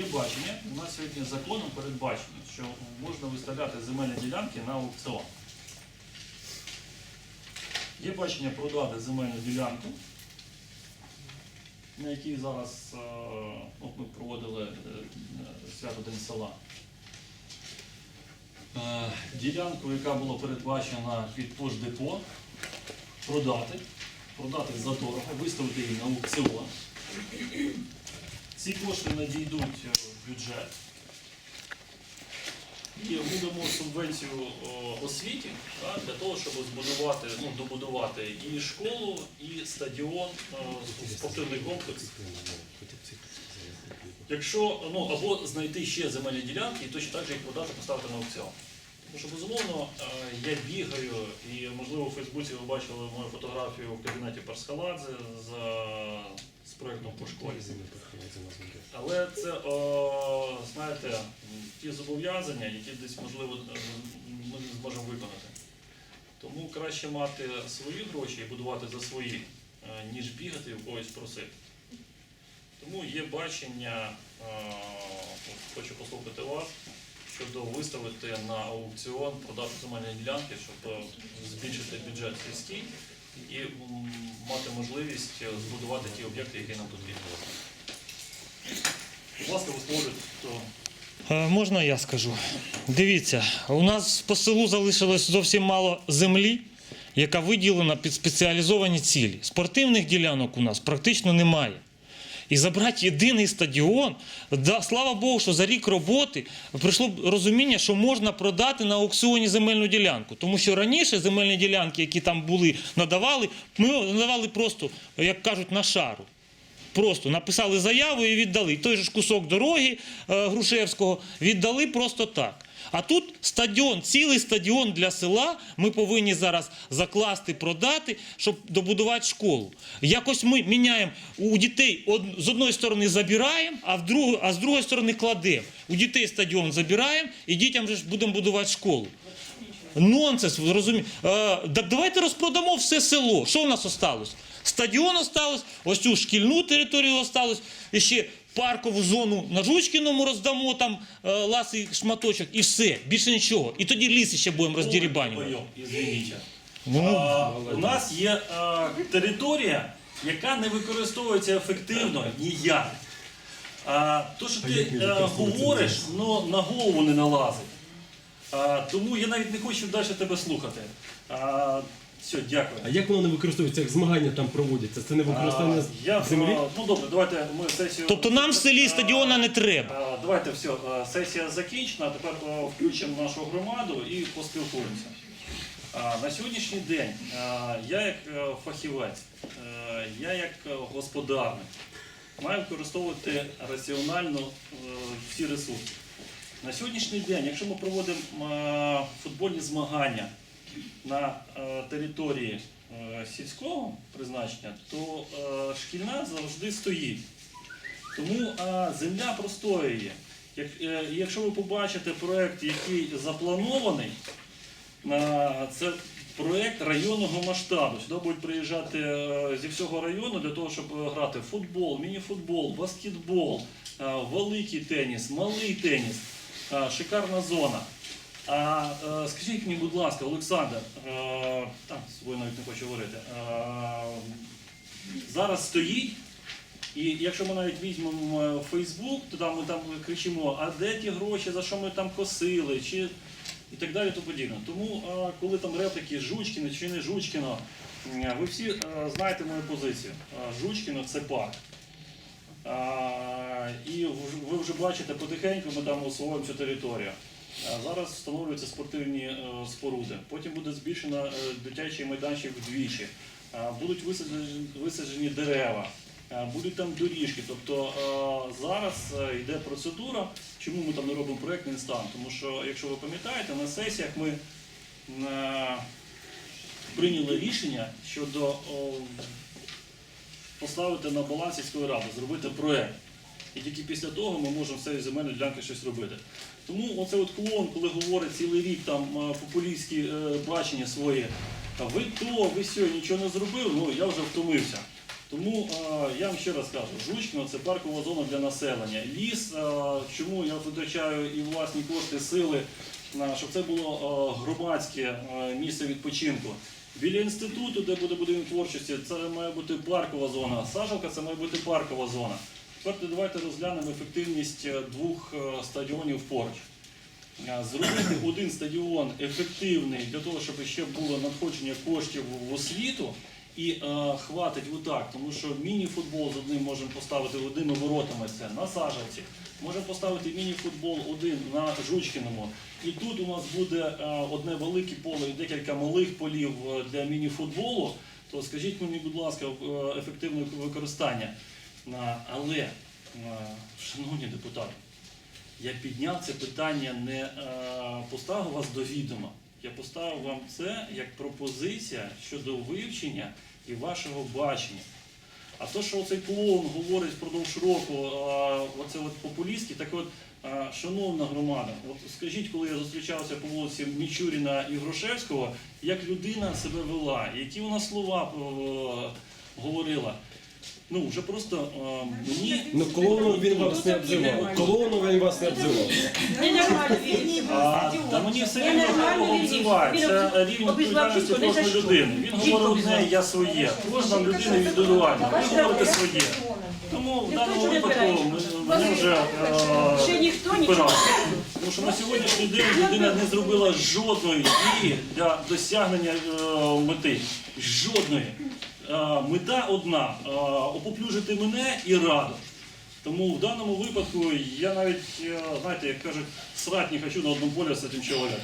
Є бачення, у нас сьогодні законом передбачено, що можна виставляти земельні ділянки на аукціон. Є бачення продати земельну ділянку, на якій зараз е, от ми проводили е, свято День села. Е, Ділянку, яка була передбачена під пождепо, продати, продати задорого, виставити її на аукціон. Ці кошти надійдуть е, в бюджет. І видамо субвенцію освіті так, для того, щоб збудувати, ну, добудувати і школу, і стадіон, е, спортивний комплекс. Якщо ну або знайти ще земельні ділянки і точно так же їх продати, поставити на аукціон. Тому що безумовно е, я бігаю, і можливо у Фейсбуці ви бачили мою фотографію в кабінеті Парскаладзе з, з проєктом по школі. Але це, о, знаєте, ті зобов'язання, які десь можливо е, ми не зможемо виконати. Тому краще мати свої гроші і будувати за свої, е, ніж бігати і у когось просити. Тому є бачення, е, от хочу послухати вас, виставити на аукціон, продати земельні ділянки, щоб е, збільшити бюджет сільський і мати можливість е, збудувати ті об'єкти, які нам потрібні. Будь ласка, висловлюйте, хто Е, Можна я скажу? Дивіться, у нас по селу залишилось зовсім мало землі, яка виділена під спеціалізовані цілі. Спортивних ділянок у нас практично немає. І забрати єдиний стадіон, да, слава Богу, що за рік роботи прийшло розуміння, що можна продати на аукціоні земельну ділянку. Тому що раніше земельні ділянки, які там були, надавали, ми надавали просто, як кажуть, на шару. Просто написали заяву і віддали. Той же ж кусок дороги е, Грушевського віддали просто так. А тут стадіон, цілий стадіон для села ми повинні зараз закласти, продати, щоб добудувати школу. Якось ми міняємо у дітей з одної сторони забираємо, а, в другу, а з другої сторони кладемо. У дітей стадіон забираємо і дітям же ж будемо будувати школу. Нонсенс, розумієте. Так давайте розпродамо все село. Що в нас осталось? Стадіон осталось, ось цю шкільну територію осталось, і ще паркову зону на Жучкіному роздамо там е, ласий шматочок і все, більше нічого. І тоді ліси ще будемо роздірібанювати. Ну, А, у нас є а, територія, яка не використовується ефективно ніяк. А, то, що ти а, говориш, ну, на голову не налазить. А, тому я навіть не хочу далі тебе слухати. А, все, дякую. А як воно не використовується, як змагання там проводяться? Це не використання А, я, землі? а, ну добре, давайте ми сесію. Тобто нам в селі стадіона не треба. а, Давайте все, а, сесія закінчена. Тепер а, включимо нашу громаду і поспілкуємося. А, На сьогоднішній день а, я як е, фахівець, е, я як е, господарник маю використовувати раціонально е, всі ресурси. На сьогоднішній день, якщо ми проводимо е, футбольні змагання на е, території е, сільського призначення, то е, шкільна завжди стоїть. Тому земля простоює. Як, якщо ви побачите проєкт, який запланований, це проєкт районного масштабу. Сюди будуть приїжджати зі всього району для того, щоб грати футбол, мініфутбол, баскетбол, великий теніс, малий теніс, шикарна зона. А е, скажіть мені, будь ласка, Олександр, е, там з собою навіть не хочу говорити. Е, зараз стоїть. І якщо ми навіть візьмемо Фейсбук, то там ми там кричимо, а де ті гроші, за що ми там косили, чи і так далі, то подібне. Тому коли там репліки Жучкіно чи не Жучкіно, е, ви всі знаєте мою позицію. Жучкіно це парк. І ви вже бачите, потихеньку ми там освоїмо цю територію. Зараз встановлюються спортивні е, споруди. Потім буде збільшено е, дитячий майданчик вдвічі. Будуть висаджені, висаджені дерева, будуть там доріжки. Тобто зараз е, йде процедура, чому ми там не робимо проєктний стан. Тому що, якщо ви пам'ятаєте, на сесіях ми прийняли рішення щодо поставити на баланс сільської ради, зробити проєкт. І тільки після того ми можемо цієї земельної ділянки щось робити. Тому оце от клоун, коли говорить цілий рік там е, популістські е, бачення свої, а ви то, ви сьо, нічого не зробили, ну я вже втомився. Тому е, я вам ще раз кажу, Жучкино це паркова зона для населення. Ліс, чому я витрачаю і власні кошти, сили, щоб це було громадське місце відпочинку. Біля інституту, де буде будинок творчості, це має бути паркова зона. Сажалка це має бути паркова зона. Тепер давайте розглянемо ефективність е, двох е, стадіонів поруч. Е, Зробити один стадіон ефективний для того, щоб ще було надходження коштів в освіту. І е, хватить отак, тому що міні-футбол з одним можемо поставити одними воротами це на Сажавці. Можемо поставити міні-футбол один на Жучкіному. І тут у нас буде е, одне велике поле і декілька малих полів для міні-футболу. То скажіть мені, будь ласка, ефективне використання. Але, е, шановні депутати, я підняв це питання, не е, поставив вас до відома. Я поставив вам це як пропозиція щодо вивчення і вашого бачення. А то, що цей клоун говорить впродовж року, е, оце от популістське, так от, шановна громада, от скажіть, коли я зустрічався по вулиці Мічуріна і Грушевського, як людина себе вела, які вона слова говорила. Ну, вже просто е, мені Ну колону він вас не обзивав. Колону він вас не обзивав. Ненормально він. А, та мені все рівно нормально кого обзиває. Це рівень відповідальності не кожної людини. Він говорить одне, я своє. Кожна людина індивідуальна. Ви говорите своє. Тому в даному випадку ми- вже Ще е, ніхто нічого. Тому що на сьогоднішній день людина не зробила жодної дії для досягнення е, мети. Жодної. Е, Мета одна е, опоплюжити мене і раду. Тому в даному випадку я навіть, е, знаєте, як кажуть, срать не хочу на одному полі з цим чоловіком.